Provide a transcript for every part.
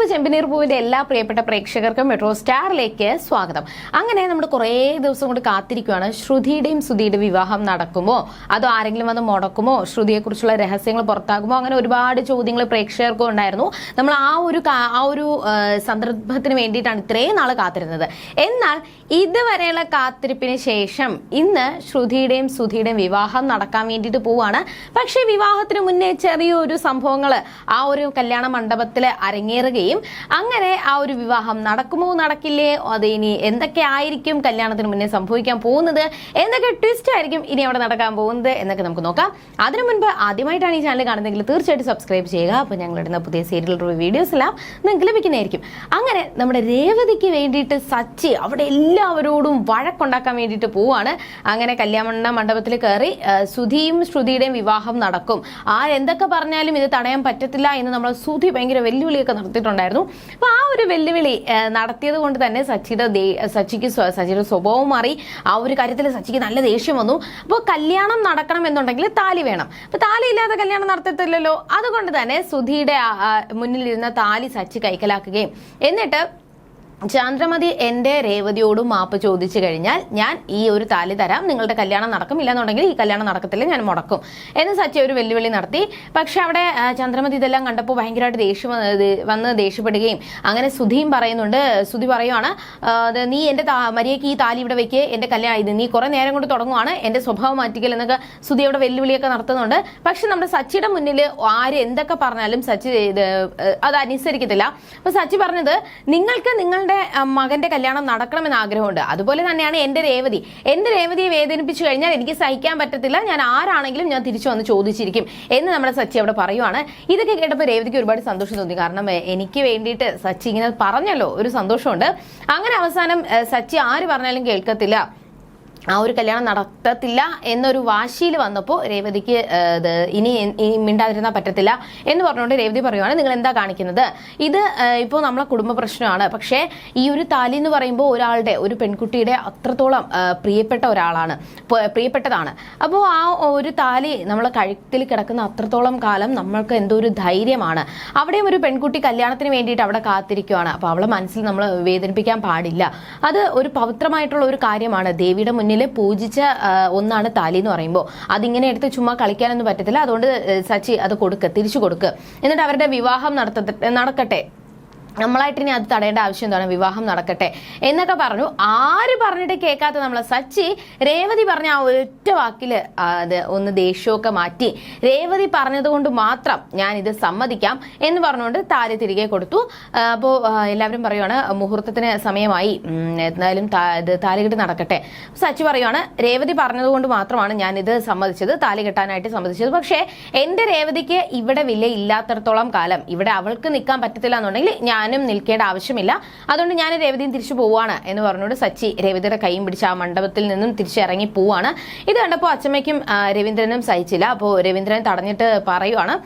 പൂവ് ചെമ്പനീർ പൂവിന്റെ എല്ലാ പ്രിയപ്പെട്ട പ്രേക്ഷകർക്കും മെട്രോ സ്റ്റാറിലേക്ക് സ്വാഗതം. അങ്ങനെ നമ്മൾ കുറേ ദിവസം കൊണ്ട് കാത്തിരിക്കുകയാണ് ശ്രുതിയുടെയും സുധിയുടെയും വിവാഹം നടക്കുമോ? അതോ ആരെങ്കിലും വന്ന് മുടക്കുമോ? ശ്രുതിയെക്കുറിച്ചുള്ള രഹസ്യങ്ങൾ പുറത്താകുമോ? അങ്ങനെ ഒരുപാട് ചോദ്യങ്ങൾ പ്രേക്ഷകർക്കും ഉണ്ടായിരുന്നു. നമ്മൾ ആ ഒരു ആ ഒരു സന്ദർഭത്തിന് വേണ്ടിയിട്ടാണ് ഇത്രയും നാൾ കാത്തിരുന്നത്. എന്നാൽ ഇതുവരെയുള്ള കാത്തിരിപ്പിന് ശേഷം ഇന്ന് ശ്രുതിയുടെയും സുധിയുടെയും വിവാഹം നടക്കാൻ വേണ്ടിയിട്ട് പോവാണ്. പക്ഷേ വിവാഹത്തിന് മുന്നേ ചെറിയൊരു സംഭവങ്ങൾ ആ ഒരു കല്യാണ മണ്ഡപത്തിൽ അരങ്ങേറുകയും അങ്ങനെ ആ ഒരു വിവാഹം നടക്കുമോ നടക്കില്ലേ? അത് ഇനി എന്തൊക്കെ ആയിരിക്കും കല്യാണത്തിന് മുന്നേ സംഭവിക്കാൻ പോകുന്നത്? എന്തൊക്കെ ട്വിസ്റ്റ് ആയിരിക്കും ഇനി അവിടെ നടക്കാൻ പോകുന്നത്? എന്നൊക്കെ നമുക്ക് നോക്കാം. അതിനു മുൻപ് ആദ്യമായിട്ടാണ് ഈ ചാനൽ കാണുന്നതെങ്കിൽ തീർച്ചയായിട്ടും സബ്സ്ക്രൈബ് ചെയ്യുക. അപ്പോൾ ഞങ്ങൾ ഇടുന്ന പുതിയ സീരിയൽ വീഡിയോസ് എല്ലാം നിങ്ങൾക്ക് ലഭിക്കുന്നതായിരിക്കും. അങ്ങനെ നമ്മുടെ രേവതിക്ക് വേണ്ടിയിട്ട് സച്ചി അവിടെ എല്ലാവരോടും വഴക്കുണ്ടാക്കാൻ വേണ്ടിയിട്ട് പോവാണ്. അങ്ങനെ കല്യാണ മണ്ഡപത്തിൽ കയറി സുധിയും ശ്രുതിയുടെയും വിവാഹം നടക്കും. ആ എന്തൊക്കെ പറഞ്ഞാലും ഇത് തടയാൻ പറ്റത്തില്ല എന്ന് നമ്മൾ സുധി ഭയങ്കര വെല്ലുവിളിയൊക്കെ നടത്തിയിട്ടുണ്ടായിരുന്നു അപ്പൊ ആ ഒരു വെല്ലുവിളി നടത്തിയത് കൊണ്ട് തന്നെ സച്ചിയുടെ സച്ചിക്ക് സച്ചിയുടെ സ്വഭാവം മാറി. ആ ഒരു കാര്യത്തിൽ സച്ചിക്ക് നല്ല ദേഷ്യം വന്നു. അപ്പോൾ കല്യാണം നടക്കണം എന്നുണ്ടെങ്കിൽ താലി വേണം. അപ്പൊ താലി ഇല്ലാതെ കല്യാണം നടത്തത്തില്ലല്ലോ. അതുകൊണ്ട് തന്നെ സുധിയുടെ മുന്നിലിരുന്ന താലി സച്ചി കൈക്കലാക്കുകയും. എന്നിട്ട് ചന്ദ്രമതി എന്റെ രേവതിയോടും മാപ്പ് ചോദിച്ചു കഴിഞ്ഞാൽ ഞാൻ ഈ ഒരു താലി തരാം. നിങ്ങളുടെ കല്യാണം നടക്കും ഇല്ലെന്നുണ്ടെങ്കിൽ ഈ കല്യാണം നടക്കത്തില്ല ഞാൻ മുടക്കും. എന്ന് സച്ചി ഒരു വെല്ലുവിളി നടത്തി. പക്ഷെ അവിടെ ചന്ദ്രമതി ഇതെല്ലാം കണ്ടപ്പോൾ ഭയങ്കരമായിട്ട് ദേഷ്യം വന്ന് ദേഷ്യപ്പെടുകയും അങ്ങനെ സുധിയും പറയുന്നുണ്ട്. സുധി പറയുവാണ് നീ എന്റെ മര്യാദയ്ക്ക് ഈ താലി ഇവിടെ വെക്കുക എന്റെ കല്യാണം ഇത് നീ കുറേ നേരം കൊണ്ട് തുടങ്ങുവാണ്. എന്റെ സ്വഭാവം മാറ്റിക്കൽ എന്നൊക്കെ സുധി അവിടെ വെല്ലുവിളിയൊക്കെ നടത്തുന്നുണ്ട്. പക്ഷെ നമ്മുടെ സച്ചിയുടെ മുന്നിൽ ആര് എന്തൊക്കെ പറഞ്ഞാലും സച്ചി അത് അനുസരിക്കത്തില്ല. അപ്പൊ സച്ചി പറഞ്ഞത് നിങ്ങൾക്ക് നിങ്ങളുടെ അഹ്, മകന്റെ കല്യാണം നടക്കണമെന്ന് ആഗ്രഹമുണ്ട്. അതുപോലെ തന്നെയാണ് എന്റെ രേവതി. എന്റെ രേവതിയെ വേദനിപ്പിച്ചു കഴിഞ്ഞാൽ എനിക്ക് സഹിക്കാൻ പറ്റത്തില്ല. ഞാൻ ആരാണെങ്കിലും ഞാൻ തിരിച്ചു വന്ന് ചോദിച്ചിരിക്കും എന്ന് നമ്മുടെ സച്ചി അവിടെ പറയുവാണ്. ഇതൊക്കെ കേട്ടപ്പോൾ രേവതിക്ക് ഒരുപാട് സന്തോഷം തോന്നി. കാരണം എനിക്ക് വേണ്ടിയിട്ട് സച്ചി ഇങ്ങനെ പറഞ്ഞല്ലോ. ഒരു സന്തോഷമുണ്ട്. അങ്ങനെ അവസാനം സച്ചി ആര് പറഞ്ഞാലും കേൾക്കത്തില്ല. ആ ഒരു കല്യാണം നടത്തത്തില്ല എന്നൊരു വാശിയിൽ വന്നപ്പോൾ രേവതിക്ക് ഇനി മിണ്ടാതിരുന്നാൽ പറ്റത്തില്ല എന്ന് പറഞ്ഞുകൊണ്ട് രേവതി പറയുവാണ് നിങ്ങൾ എന്താ കാണിക്കുന്നത്? ഇത് ഇപ്പോൾ നമ്മളെ കുടുംബ പ്രശ്നമാണ്. പക്ഷേ ഈ ഒരു താലി എന്ന് പറയുമ്പോൾ ഒരാളുടെ ഒരു പെൺകുട്ടിയുടെ അത്രത്തോളം പ്രിയപ്പെട്ട ഒരാളാണ് പ്രിയപ്പെട്ടതാണ്. അപ്പോൾ ആ ഒരു താലി നമ്മളെ കഴുത്തിൽ കിടക്കുന്ന അത്രത്തോളം കാലം നമ്മൾക്ക് എന്തോ ഒരു ധൈര്യമാണ്. അവിടെയും ഒരു പെൺകുട്ടി കല്യാണത്തിന് വേണ്ടിയിട്ട് അവിടെ കാത്തിരിക്കുവാണ്. അപ്പോൾ അവളെ മനസ്സിൽ നമ്മൾ വേദനിപ്പിക്കാൻ പാടില്ല. അത് ഒരു പവിത്രമായിട്ടുള്ള ഒരു കാര്യമാണ്. ദേവിയുടെ മുന്നിൽ പൂജിച്ച ഒന്നാണ് താലി എന്ന് പറയുമ്പോൾ. അതിങ്ങനെ എടുത്ത് ചുമ്മാ കളിക്കാനൊന്നും പറ്റത്തില്ല. അതുകൊണ്ട് സച്ചി അത് കൊടുക്ക് തിരിച്ചു കൊടുക്ക്. എന്നിട്ട് അവരുടെ വിവാഹം നടത്ത നടക്കട്ടെ. നമ്മളായിട്ട് ഇനി അത് തടയേണ്ട ആവശ്യം എന്താണ്? വിവാഹം നടക്കട്ടെ. എന്നൊക്കെ പറഞ്ഞു. ആര് പറഞ്ഞിട്ട് കേൾക്കാത്ത നമ്മളെ സച്ചി രേവതി പറഞ്ഞ ആ ഒറ്റ വാക്കിൽ അത് ഒന്ന് ദേഷ്യമൊക്കെ മാറ്റി. രേവതി പറഞ്ഞതുകൊണ്ട് മാത്രം ഞാൻ ഇത് സമ്മതിക്കാം എന്ന് പറഞ്ഞുകൊണ്ട് താലി തിരികെ കൊടുത്തു. അപ്പോൾ എല്ലാവരും പറയുവാണ് മുഹൂർത്തത്തിന് സമയമായി. എന്നാലും ഇത് താലികെട്ട് നടക്കട്ടെ. സച്ചി പറയുവാണ് രേവതി പറഞ്ഞതുകൊണ്ട് മാത്രമാണ് ഞാൻ ഇത് സമ്മതിച്ചത്. താലി കെട്ടാനായിട്ട് സമ്മതിച്ചത്. പക്ഷേ എന്റെ രേവതിക്ക് ഇവിടെ വില ഇല്ലാത്തടത്തോളം കാലം ഇവിടെ അവൾക്ക് നിൽക്കാൻ പറ്റത്തില്ല എന്നുണ്ടെങ്കിൽ ഞാനും നിൽക്കേണ്ട ആവശ്യമില്ല. അതുകൊണ്ട് ഞാൻ രേവതിയും തിരിച്ചു പോവാണ് എന്ന് പറഞ്ഞുകൊണ്ട് സച്ചി രേവതിയുടെ കൈയും പിടിച്ച് ആ മണ്ഡപത്തിൽ നിന്നും തിരിച്ചിറങ്ങി പോവാണ് ഇത് കണ്ടപ്പോൾ അച്ചമ്മയ്ക്കും രവീന്ദ്രനും സഹിച്ചില്ല. അപ്പോൾ രവീന്ദ്രൻ തടഞ്ഞിട്ട് പറയുവാണ്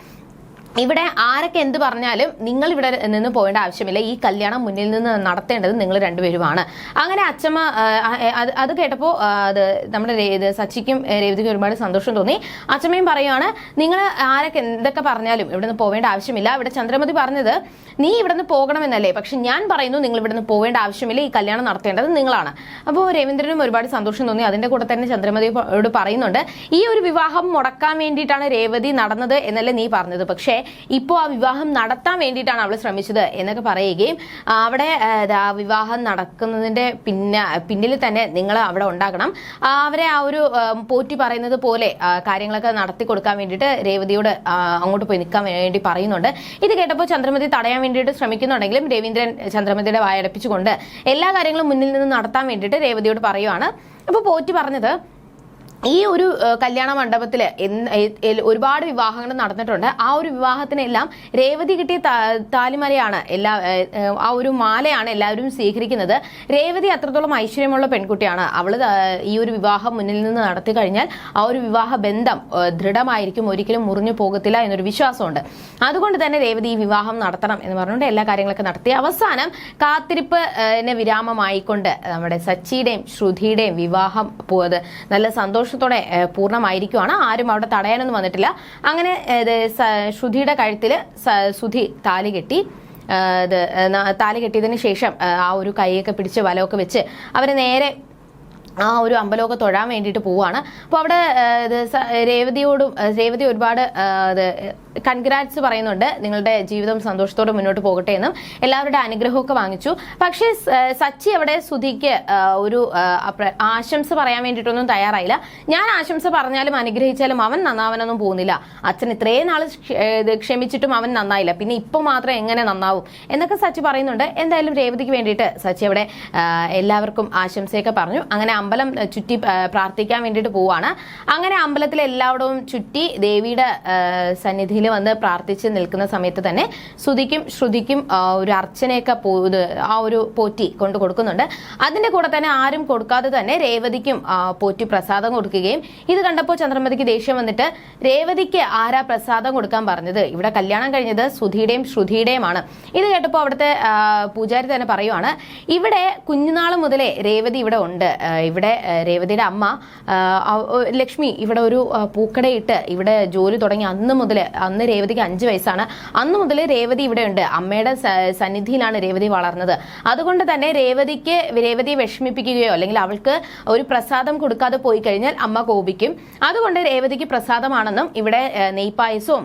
ഇവിടെ ആരൊക്കെ എന്ത് പറഞ്ഞാലും നിങ്ങൾ ഇവിടെ നിന്ന് പോകേണ്ട ആവശ്യമില്ല. ഈ കല്യാണം മുന്നിൽ നിന്ന് നടത്തേണ്ടത് നിങ്ങൾ രണ്ടുപേരുമാണ്. അങ്ങനെ അച്ഛമ്മ അത് കേട്ടപ്പോൾ അത് നമ്മുടെ സച്ചിക്കും രേവതിക്കും ഒരുപാട് സന്തോഷം തോന്നി. അച്ഛമ്മയും പറയുവാണ് നിങ്ങൾ ആരൊക്കെ എന്തൊക്കെ പറഞ്ഞാലും ഇവിടെ നിന്ന് പോവേണ്ട ആവശ്യമില്ല. ഇവിടെ ചന്ദ്രമതി പറഞ്ഞത് നീ ഇവിടെ നിന്ന് പോകണമെന്നല്ലേ? പക്ഷെ ഞാൻ പറയുന്നു നിങ്ങൾ ഇവിടെ നിന്ന് പോവേണ്ട ആവശ്യമില്ല. ഈ കല്യാണം നടത്തേണ്ടത് നിങ്ങളാണ്. അപ്പോൾ രവീന്ദ്രനും ഒരുപാട് സന്തോഷം തോന്നി. അതിന്റെ കൂടെ തന്നെ ചന്ദ്രമതിയോട് പറയുന്നുണ്ട് ഈ ഒരു വിവാഹം മുടക്കാൻ വേണ്ടിയിട്ടാണ് രേവതി നടന്നത് എന്നല്ലേ നീ പറഞ്ഞത്. പക്ഷേ ഇപ്പോൾ ആ വിവാഹം നടത്താൻ വേണ്ടിയിട്ടാണ് അവൾ ശ്രമിച്ചത് എന്നൊക്കെ പറയുകയും അവിടെ വിവാഹം നടക്കുന്നതിന്റെ പിന്നെ പിന്നിൽ തന്നെ നിങ്ങൾ അവിടെ ഉണ്ടാക്കണം അവരെ ആ ഒരു പോറ്റി പറയുന്നത് പോലെ കാര്യങ്ങളൊക്കെ നടത്തി കൊടുക്കാൻ വേണ്ടിയിട്ട് രേവതിയോട് അങ്ങോട്ട് പോയി നിൽക്കാൻ വേണ്ടി പറയുന്നുണ്ട്. ഇത് കേട്ടപ്പോൾ ചന്ദ്രമതി തടയാൻ വേണ്ടിയിട്ട് ശ്രമിക്കുന്നുണ്ടെങ്കിലും രവീന്ദ്രൻ ചന്ദ്രമതിയുടെ വായടപ്പിച്ചുകൊണ്ട് എല്ലാ കാര്യങ്ങളും മുന്നിൽ നിന്ന് നടത്താൻ വേണ്ടിയിട്ട് രേവതിയോട് പറയുവാണ്. അപ്പോൾ പോറ്റി പറഞ്ഞത് ഈ ഒരു കല്യാണ മണ്ഡപത്തിൽ ഒരുപാട് വിവാഹങ്ങൾ നടന്നിട്ടുണ്ട്. ആ ഒരു വിവാഹത്തിനെല്ലാം രേവതി കിട്ടിയ താലിമലയാണ് എല്ലാ ആ ഒരു മാലയാണ് എല്ലാവരും സ്വീകരിക്കുന്നത്. രേവതി അത്രത്തോളം ഐശ്വര്യമുള്ള പെൺകുട്ടിയാണ്. അവൾ ഈ ഒരു വിവാഹം മുന്നിൽ നിന്ന് നടത്തി കഴിഞ്ഞാൽ ആ ഒരു വിവാഹ ബന്ധം ദൃഢമായിരിക്കും. ഒരിക്കലും മുറിഞ്ഞു പോകത്തില്ല എന്നൊരു വിശ്വാസമുണ്ട്. അതുകൊണ്ട് തന്നെ രേവതി ഈ വിവാഹം നടത്തണം എന്ന് പറഞ്ഞുകൊണ്ട് എല്ലാ കാര്യങ്ങളൊക്കെ നടത്തി. അവസാനം കാത്തിരിപ്പ് വിരാമമായിക്കൊണ്ട് നമ്മുടെ സച്ചിയുടെയും ശ്രുതിയുടെയും വിവാഹം പോയത് നല്ല നല്ല സന്തോഷത്തോടെ പൂർണമായിരിക്കുവാണ്. ആരും അവിടെ തടയാനൊന്നും വന്നിട്ടില്ല. അങ്ങനെ ശ്രുതിയുടെ കഴുത്തിൽ സുധി താലി കെട്ടി താലി കെട്ടിയതിന് ശേഷം ആ ഒരു കൈയൊക്കെ പിടിച്ച് വലമൊക്കെ വെച്ച് അവർ നേരെ ആ ഒരു അമ്പലമൊക്കെ തൊഴാൻ വേണ്ടിയിട്ട് പോവാണ്. അപ്പോൾ അവിടെ രേവതിയോടും രേവതി ഒരുപാട് കൺഗ്രാറ്റ്സ് പറയുന്നുണ്ട്. നിങ്ങളുടെ ജീവിതം സന്തോഷത്തോടെ മുന്നോട്ട് പോകട്ടെ എന്നും എല്ലാവരുടെ അനുഗ്രഹമൊക്കെ വാങ്ങിച്ചു. പക്ഷേ സച്ചി അവിടെ സുധിക്ക് ഒരു ആശംസ പറയാൻ വേണ്ടിയിട്ടൊന്നും തയ്യാറായില്ല. ഞാൻ ആശംസ പറഞ്ഞാലും അനുഗ്രഹിച്ചാലും അവൻ നന്നാവാനൊന്നും പോകുന്നില്ല. അച്ഛൻ ഇത്രയും നാൾ ക്ഷമിച്ചിട്ടും അവൻ നന്നായില്ല. പിന്നെ ഇപ്പൊ മാത്രം എങ്ങനെ നന്നാവും? എന്നൊക്കെ സച്ചി പറയുന്നുണ്ട്. എന്തായാലും രേവതിക്ക് വേണ്ടിയിട്ട് സച്ചി അവിടെ എല്ലാവർക്കും ആശംസയൊക്കെ പറഞ്ഞു. അങ്ങനെ അമ്പലം ചുറ്റി പ്രാർത്ഥിക്കാൻ വേണ്ടിയിട്ട് പോവാണ്. അങ്ങനെ അമ്പലത്തിൽ എല്ലായിടവും ചുറ്റി ദേവിയുടെ സന്നിധിയിൽ വന്ന് പ്രാർത്ഥിച്ച് നിൽക്കുന്ന സമയത്ത് തന്നെ ശ്രുതിക്കും ശ്രുതിക്കും ഒരു അർച്ചനയൊക്കെ ആ ഒരു പോറ്റി കൊണ്ട് കൊടുക്കുന്നുണ്ട്. അതിന്റെ കൂടെ തന്നെ ആരും കൊടുക്കാതെ തന്നെ രേവതിക്കും പോറ്റി പ്രസാദം കൊടുക്കുകയും ഇത് കണ്ടപ്പോൾ ചന്ദ്രമതിക്ക് ദേഷ്യം വന്നിട്ട് രേവതിക്ക് ആരാ പ്രസാദം കൊടുക്കാൻ പറഞ്ഞത്? ഇവിടെ കല്യാണം കഴിഞ്ഞത് സുധിയുടെയും ശ്രുതിയുടെയുമാണ്. ഇത് കേട്ടപ്പോൾ അവിടുത്തെ പൂജാരി തന്നെ പറയുവാണ് ഇവിടെ കുഞ്ഞുനാൾ മുതലേ രേവതി ഇവിടെ ഉണ്ട് ഇവിടെ രേവതിയുടെ അമ്മ ലക്ഷ്മി ഇവിടെ ഒരു പൂക്കടയിട്ട് ഇവിടെ ജോലി തുടങ്ങി അന്ന് മുതൽ അന്ന് രേവതിക്ക് അഞ്ച് വയസ്സാണ്. അന്ന് മുതൽ രേവതി ഇവിടെ ഉണ്ട് അമ്മയുടെ സന്നിധിയിലാണ് രേവതി വളർന്നത്. അതുകൊണ്ട് തന്നെ രേവതിക്ക് രേവതിയെ വിഷമിപ്പിക്കുകയോ അല്ലെങ്കിൽ അവൾക്ക് ഒരു പ്രസാദം കൊടുക്കാതെ പോയി കഴിഞ്ഞാൽ അമ്മ കോപിക്കും. അതുകൊണ്ട് രേവതിക്ക് പ്രസാദമാണെന്നും ഇവിടെ നെയ്പായസവും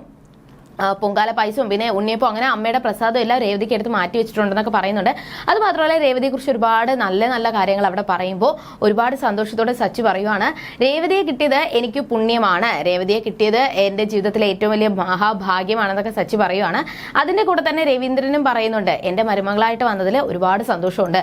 പൊങ്കാല പായസവും പിന്നെ ഉണ്ണിയപ്പം അങ്ങനെ അമ്മയുടെ പ്രസാദം എല്ലാം രേവതിക്ക് എടുത്ത് മാറ്റി വെച്ചിട്ടുണ്ടെന്നൊക്കെ പറയുന്നുണ്ട്. അത് മാത്രമല്ല രേവതിയെക്കുറിച്ച് ഒരുപാട് നല്ല നല്ല കാര്യങ്ങൾ അവിടെ പറയുമ്പോൾ ഒരുപാട് സന്തോഷത്തോടെ സച്ചി പറയുവാണ്. രേവതിയെ കിട്ടിയത് എനിക്ക് പുണ്യമാണ്. രേവതിയെ കിട്ടിയത് എന്റെ ജീവിതത്തിലെ ഏറ്റവും വലിയ മഹാഭാഗ്യമാണെന്നൊക്കെ സച്ചി പറയുവാണ്. അതിന്റെ കൂടെ തന്നെ രവീന്ദ്രനും പറയുന്നുണ്ട് എന്റെ മരുമകളായിട്ട് വന്നതിൽ ഒരുപാട് സന്തോഷമുണ്ട്.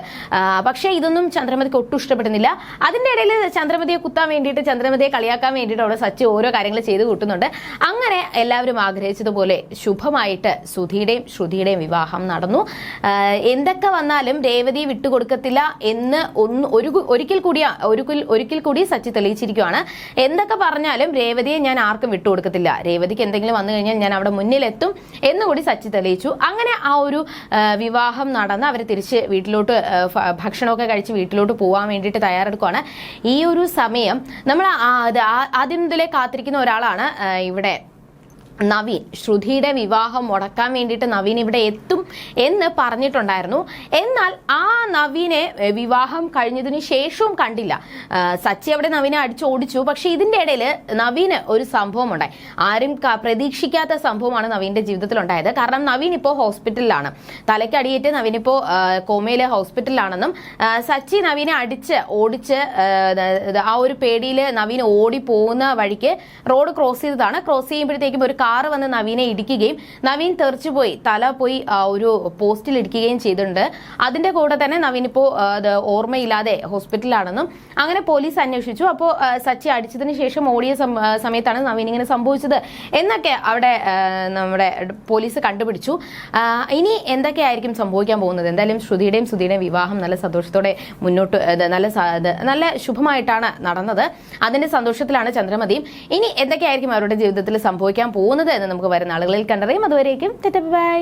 പക്ഷേ ഇതൊന്നും ചന്ദ്രമതിക്ക് ഒട്ടും ഇഷ്ടപ്പെടുന്നില്ല. അതിന്റെ ഇടയിൽ ചന്ദ്രമതിയെ കുത്താൻ വേണ്ടിയിട്ട് ചന്ദ്രമതിയെ കളിയാക്കാൻ വേണ്ടിയിട്ട് അവിടെ സച്ചി ഓരോ കാര്യങ്ങൾ ചെയ്ത് കൂട്ടുന്നുണ്ട്. അങ്ങനെ എല്ലാവരും ആഗ്രഹിച്ചതുപോലെ ശുഭമായിട്ട് സുധിയുടെയും ശ്രുതിയുടെയും വിവാഹം നടന്നു. എന്തൊക്കെ വന്നാലും രേവതി വിട്ടുകൊടുക്കത്തില്ല എന്ന് ഒന്ന് ഒരു ഒരിക്കൽ കൂടി ഒരിക്കൽ ഒരിക്കൽ കൂടി സച്ചി തെളിയിച്ചിരിക്കുകയാണ് എന്തൊക്കെ പറഞ്ഞാലും രേവതിയെ ഞാൻ ആർക്കും വിട്ടുകൊടുക്കത്തില്ല. രേവതിക്ക് എന്തെങ്കിലും വന്നു കഴിഞ്ഞാൽ ഞാൻ അവിടെ മുന്നിലെത്തും എന്നുകൂടി സച്ചി തെളിയിച്ചു. അങ്ങനെ ആ ഒരു വിവാഹം നടന്ന് അവർ തിരിച്ച് വീട്ടിലോട്ട് ഭക്ഷണമൊക്കെ കഴിച്ച് വീട്ടിലോട്ട് പോകാൻ വേണ്ടിയിട്ട് തയ്യാറെടുക്കുകയാണ് ഈ ഒരു സമയം നമ്മൾ ആദ്യം മുതലേ കാത്തിരിക്കുന്ന ഒരാളാണ് ഇവിടെ നവീൻ ശ്രുതിയുടെ വിവാഹം മുടക്കാൻ വേണ്ടിയിട്ട് നവീൻ ഇവിടെ എത്തും എന്ന് പറഞ്ഞിട്ടുണ്ടായിരുന്നു. എന്നാൽ ആ നവീനെ വിവാഹം കഴിഞ്ഞതിന് ശേഷവും കണ്ടില്ല. സച്ചി അവിടെ നവീനെ അടിച്ചോടിച്ചു. പക്ഷെ ഇതിന്റെ ഇടയിൽ നവീന് ഒരു സംഭവം ഉണ്ടായി ആരും പ്രതീക്ഷിക്കാത്ത സംഭവമാണ് നവീന്റെ ജീവിതത്തിൽ ഉണ്ടായത് കാരണം നവീൻ ഇപ്പോൾ ഹോസ്പിറ്റലിലാണ്. തലയ്ക്ക് അടിയേറ്റ് നവീൻ ഇപ്പോൾ കോമയിലെ ഹോസ്പിറ്റലിലാണെന്നും സച്ചി നവീനെ അടിച്ച് ഓടിച്ച് ആ, ഒരു പേടിയിൽ നവീൻ ഓടി പോകുന്ന വഴിക്ക് റോഡ് ക്രോസ് ചെയ്തതാണ്. ക്രോസ് ചെയ്യുമ്പോഴത്തേക്കും ഒരു കാർ വന്ന് നവീനെ ഇടിക്കുകയും നവീൻ തെറിച്ചുപോയി. തല പോയി ഒരു പോസ്റ്റിൽ ഇടിക്കുകയും ചെയ്തിട്ടുണ്ട്. അതിന്റെ കൂടെ തന്നെ നവീൻ ഇപ്പോൾ ഓർമ്മയില്ലാതെ ഹോസ്പിറ്റലിലാണെന്നും അങ്ങനെ പോലീസ് അന്വേഷിച്ചു. അപ്പോൾ സച്ചി അടിച്ചതിന് ശേഷം ഓടിയ സമയത്താണ് നവീൻ ഇങ്ങനെ സംഭവിച്ചത് എന്നൊക്കെ അവിടെ നമ്മുടെ പോലീസ് കണ്ടുപിടിച്ചു. ഇനി എന്തൊക്കെയായിരിക്കും സംഭവിക്കാൻ പോകുന്നത്? എന്തായാലും ശ്രുതിയുടെയും ശ്രുതിയുടെയും വിവാഹം നല്ല സന്തോഷത്തോടെ മുന്നോട്ട് നല്ല നല്ല ശുഭമായിട്ടാണ് നടന്നത്. അതിന്റെ സന്തോഷത്തിലാണ് ചന്ദ്രമതിയും. ഇനി എന്തൊക്കെയായിരിക്കും അവരുടെ ജീവിതത്തിൽ സംഭവിക്കാൻ പോകുന്നത് എന്ന് നമുക്ക് വരുന്ന ആളുകളിൽ കണ്ടറിയും. അതുവരേക്കും ബൈ.